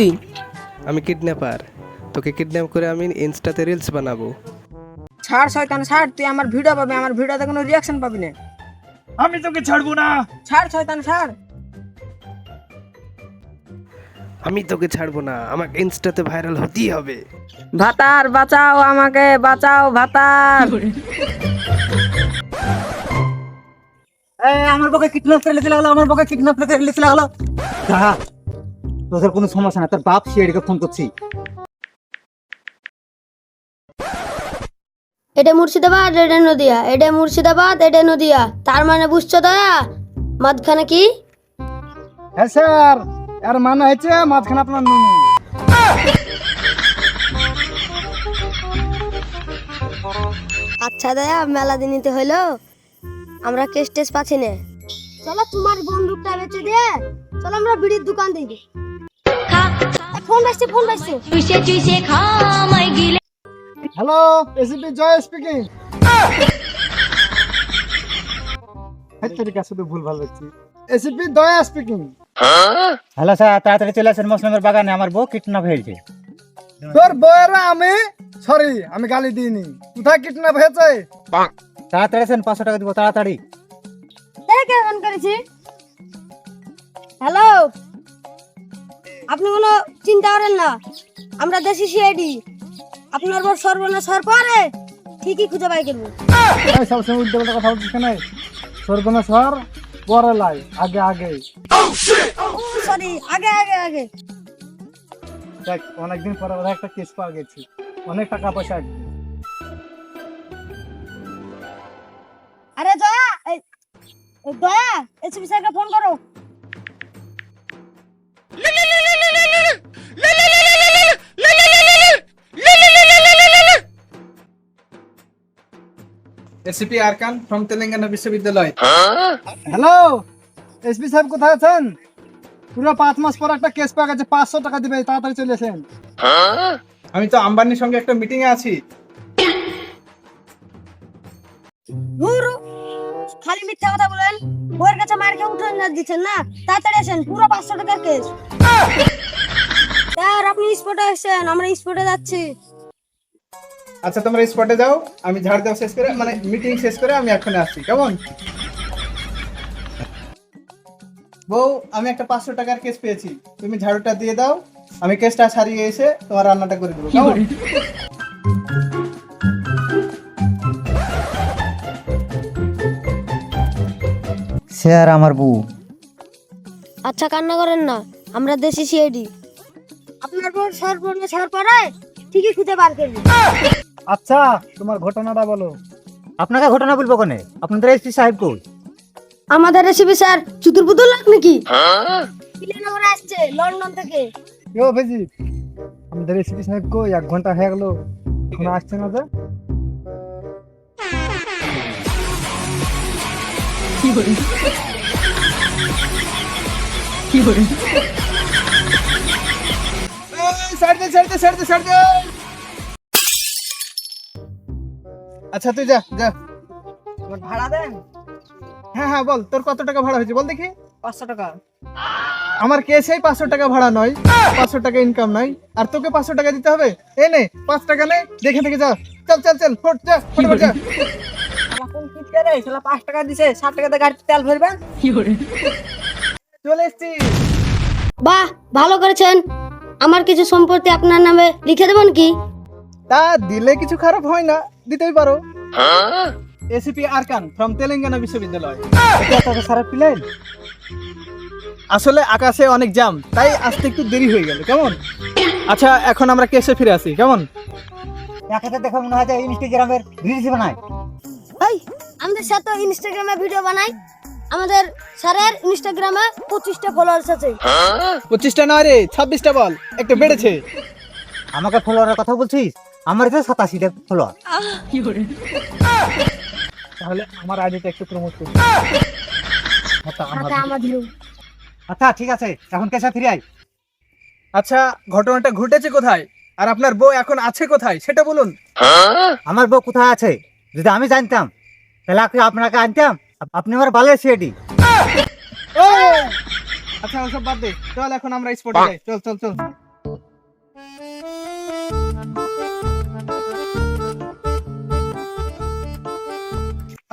তুই? আমি কিডন্যাপার তোকে কিডন্যাপ করে আমি ইনস্টাতে রিলস বানাবো। ছাড় শয়তান ছাড়। তুই আমার ভিডিও পাবি আমার ভিডিওতে কোনো রিয়াকশন পাবি না। আমি তোকে ছাড়বো না। ছাড় শয়তান ছাড়। আমি তোকে ছাড়বো না আমাকে ইনস্টাতে ভাইরাল হতেই হবে। ভাতার বাঁচাও আমাকে বাঁচাও ভাতার। আমার বকে কিডন্যাপ করে লেতে লাগল আমার বকে কিডন্যাপ করে লেতে লাগল দাঁড়া তোদের কোনো সমস্যা না তোর বাপ সিআইডিকে ফোন করছি। এটা মুর্শিদাবাদ এটা নদিয়া। এটা মুর্শিদাবাদ এটা নদিয়া। তার মানে বুঝছ দয়া? মাঝখানে কি? হ্যাঁ স্যার এর মানে হচ্ছে মাঝখানে আপনার নুনু। আচ্ছা দয়া মেলা দিনিতে হইল। আমরা কেস টেস পাচ্ছি না। চলো তোমার বন্দুকটা বেচে দিয়ে চলো আমরা বিড়ির দোকান দিই ফোন বাজছে ফোন বাজছে। চুষে চুষে খামাই গিলে হ্যালো এসিপি জয় স্পিকিং তরিকা শুধু ভুল ভালো হচ্ছে এসিপি দয়া স্পিকিং হ্যালো স্যার তাড়াতাড়ি চলে আসেন মুসলিমের বাগানে। আমার বউ কিডন্যাপ হয়েছে। তোর বউয়ের আমি সরি আমি গালি দিইনি। কোথায় কিডন্যাপ হয়েছে? তাড়াতাড়ি আসেন পাঁচশো টাকা দিব তাড়াতাড়ি। কে করেছি? হ্যালো আপনি কোনো চিন্তা করেন না। আমরা দেশি সিআইডি। আপনার বর সর্বনাশ হওয়ার পরে ঠিকই খুঁজে বাই করব সবসময় উল্টো পাল্টা কথা বলছিস কেন সরগোনা শহর পরে লাই আগে আগে। সরি আগে আগে আগে। দেখ অনেকদিন পরে ওরা একটা কেস পাওয়া গেছে। অনেক টাকা পয়সা। আরে দয়া দয়া এসপি স্যারকে ফোন করো। এসিপি আরকান ফ্রম তেলেঙ্গানা বিশ্ববিদ্যালয় হ্যালো এসপি সাহেব কোথায় আছেন? পুরো পাঁচ মাস পর একটা কেস পাওয়া গেছে পাঁচশো টাকা দিবে তাড়াতাড়ি চলে আসেন। আমি তো আম্বানির সঙ্গে একটা মিটিং এ আছি। ধুরু খালি মিথ্যা কথা বলেন। বইয়ের কাছে মার খেয়ে উঠে না দিচ্ছেন না। তাড়াতাড়ি আসেন পুরো পাঁচশো টাকার কেস স্যার আপনি স্পটে আসছেন আমরা স্পটে যাচ্ছি। আচ্ছা তোমরা স্পটে যাও আমি ঝাড় দেওয়া শেষ করে মানে মিটিং শেষ করে আমি এখনই আসছি কেমন? বউ আমি একটা পাঁচশো টাকার কেস পেয়েছি তুমি ঝাড়ুটা দিয়ে দাও আমি কেসটা সারিয়ে এসে তোমার রান্নাটা করে দেবো কেমন? স্যার আমার বউ। আচ্ছা কান্না করেন না আমরা দেশি সিআইডি। আপনার পর সর্বনাশ হওয়ার পরে ঠিকই খুঁজে বার করব আচ্ছা তোমার ঘটনাটা বলো। আপনাকে ঘটনা বলব কোনে? আপনাদের এসপি সাহেব কই? আমাদের রেসিপি স্যার চুতুর পুতুর লাগ নাকি? প্লেন আমার আসছে লন্ডন থেকে। ও ভেজি আমাদের এসপি সাহেব কই? এক ঘণ্টা হয়ে গেল এখন আসছে না যে। ছাড় দে ছাড় দে ছাড় দে ছাড় দে। আচ্ছা তুই যা যা। আমার ভাড়া দেন? হ্যাঁ হ্যাঁ বল তোর কত টাকা ভাড়া হয়েছে বল দেখি। পাঁচশো টাকা। আমার কেসেই পাঁচশো টাকা ভাড়া নয় পাঁচশো টাকা ইনকাম নয় আর তোকে পাঁচশো টাকা দিতে হবে? এ নে পাঁচ টাকা নে দেখে দেখে যা। চল চল চল ফোট যা ফটাফট যা। আমার কোন কিনতে রে? শালা পাঁচ টাকা দিছে ষাট টাকাতে গাড়িতে তেল ভরবেন চলে এসছি। বাহ ভালো করেছেন। আমার কিছু সম্পত্তি আপনার নামে লিখে দেবেন কি? তা দিলে কিছু খারাপ হয় না। দিতেই পারো। এসিপি আরকান ফ্রম তেলেঙ্গানা বিশ্ববিদ্যালয়। এটা সারা প্লেন। আসলে আকাশে অনেক জাম তাই আসতে একটু দেরি হয়ে গেল। কেমন? আচ্ছা এখন আমরা কেসে ফিরে আসি। কেমন? একাতে দেখা মনে হয় যে ইনস্টাগ্রামের রিলস বানায়। এই আমাদের স্যার তো ইনস্টাগ্রামে ভিডিও বানাই আমাদের স্যারের ইনস্টাগ্রামে পঁচিশটা ফলোয়ার্স আছে। পঁচিশটা নয় রে ছাব্বিশটা বল। একটু বেড়েছে। আমাকে ফলোয়ারের কথা বলছিস? আমার তো সাতাশিটা ফলোয়ার। তাহলে আমার আইডিটা একটু প্রমোট করি আচ্ছা আমাদের আচ্ছা ঠিক আছে। এখন কেসে ফিরে আই আচ্ছা ঘটনাটা ঘটেছে কোথায়? আর আপনার বউ এখন আছে কোথায়? সেটা বলুন। আমার বউ কোথায় আছে? যদি আমি জানতাম তাহলে আপনি আপনাকে আনতাম। আপনি আমার বালের সিএডি আচ্ছা ওসব বাদ দে। চল এখন আমরা স্পটে যাই। চল চল চল।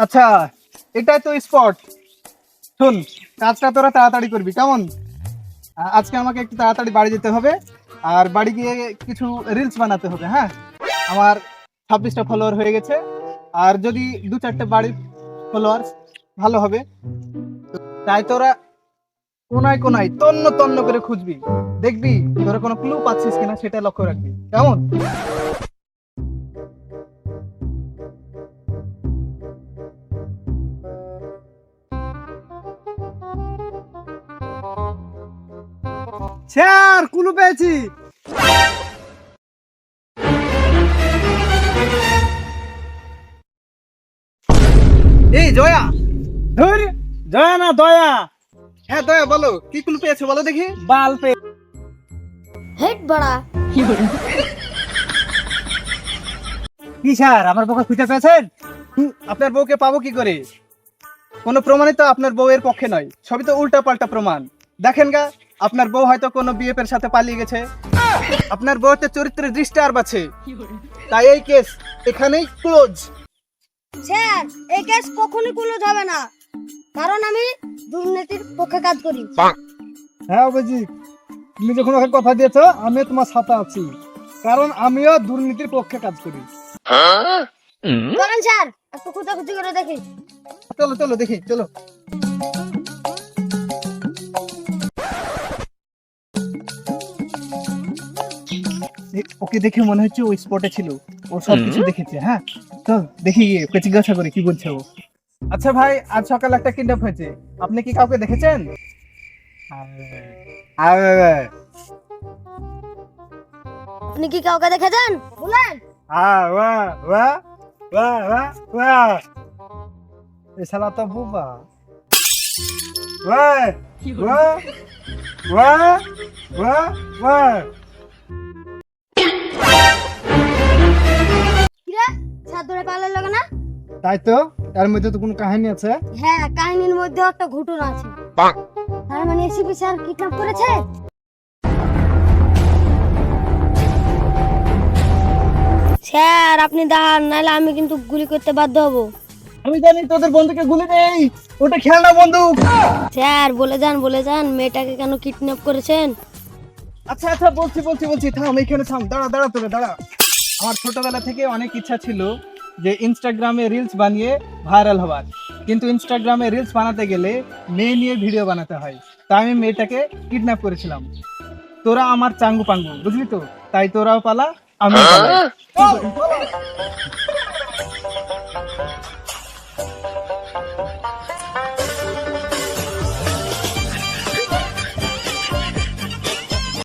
আচ্ছা এটাই তো স্পট শুন, কাজটা তোরা তাড়াতাড়ি করবি, কেমন? আজকে আমাকে একটু তাড়াতাড়ি বাড়ি যেতে হবে, আর বাড়ি গিয়ে কিছু রিলস বানাতে হবে হ্যাঁ? আমার ছাব্বিশটা ফলোয়ার হয়ে গেছে, আর যদি দু চারটে বাড়ির ফলোয়ার ভালো হবে। তাই তোরা কোনায় কোনায় তন্ন তন্ন করে খুঁজবি। দেখবি তোরা কোনো ক্লু পাচ্ছিস কিনা সেটা লক্ষ্য রাখবি। কেমন? স্যার কুলু পেয়েছি। এই জয়া। ধুর, জয়া না দয়া। হ্যাঁ দয়া বলো কি ক্লু পেয়েছ বলো দেখি। বাল পে হেট বড়া। কি স্যার আমার পক্ষে খুঁজে পেয়েছেন? আপনার বউকে পাবো কি করে? কোনো প্রমাণই তো আপনার বউয়ের পক্ষে নয়। সবই তো উল্টা পাল্টা প্রমাণ। দেখেন গা আপনার বউ হয়তো কোনো বিএফের সাথে পালিয়ে গেছে। আপনার বউতে চরিত্রের ডিস্টার্ব আছে। তাই এই কেস এখানেই ক্লোজ স্যার এই কেস কখনোই ক্লোজ হবে না। কারণ আমি দুর্নীতির পক্ষে কাজ করি। হ্যাঁ অভিজিৎ তুমি যখন ওকে কথা দিয়েছ আমি তোমার সাথে আছি। কারণ আমিও দুর্নীতির পক্ষে কাজ করি। করেন স্যার একটু খুঁজাখুঁজি করে দেখি। চলো চলো দেখি চলো। ওকে দেখে মনে হচ্ছে ওই স্পটে ছিল। ও সব কিছু দেখেছে হ্যাঁ? তো দেখি গিয়ে ওকে জিজ্ঞাসা করি কি বলছে ও? আচ্ছা ভাই আজ সকালে একটা কিডন্যাপ হয়েছে। আপনি কি কাউকে দেখেছেন? আপনি কি কাউকে দেখেছেন? বলেন। এ শালা তো বুবা। ধরে পালার লাগে না তাই তো। এর মধ্যে তো কোনো কাহিনী আছে? হ্যাঁ কাহিনীর মধ্যে একটা ঘটনা আছে। তার মানে এসিপি স্যার কিডন্যাপ করেছে? স্যার আপনি দাঁড়ান নাহলে আমি কিন্তু গুলি করতে বাধ্য হব। আমি জানি তোদের বন্ধুকে গুলি নেই। ওটা খেলনা বন্দুক স্যার বলে যান বলে যান মেয়েটাকে কেন কিডন্যাপ করেছেন? আচ্ছা আচ্ছা বলছি বলছি বলছি থাম এইখানে থাম দাঁড়া দাঁড়া তোরে দাঁড়া। আমার ছোটবেলা থেকে অনেক ইচ্ছা ছিল যে ইনস্টাগ্রামে রিলস বানিয়ে ভাইরাল হওয়ার কিন্তু ইনস্টাগ্রামে রিলস বানাতে গেলে মেয়ে নিয়ে ভিডিও বানাতে হয়। তাই আমি মেয়েটাকে কিডন্যাপ করেছিলাম। তোরা আমার চাঙ্গু পাঙ্গু বুঝলি তো? তাই তোরাও পালা আমি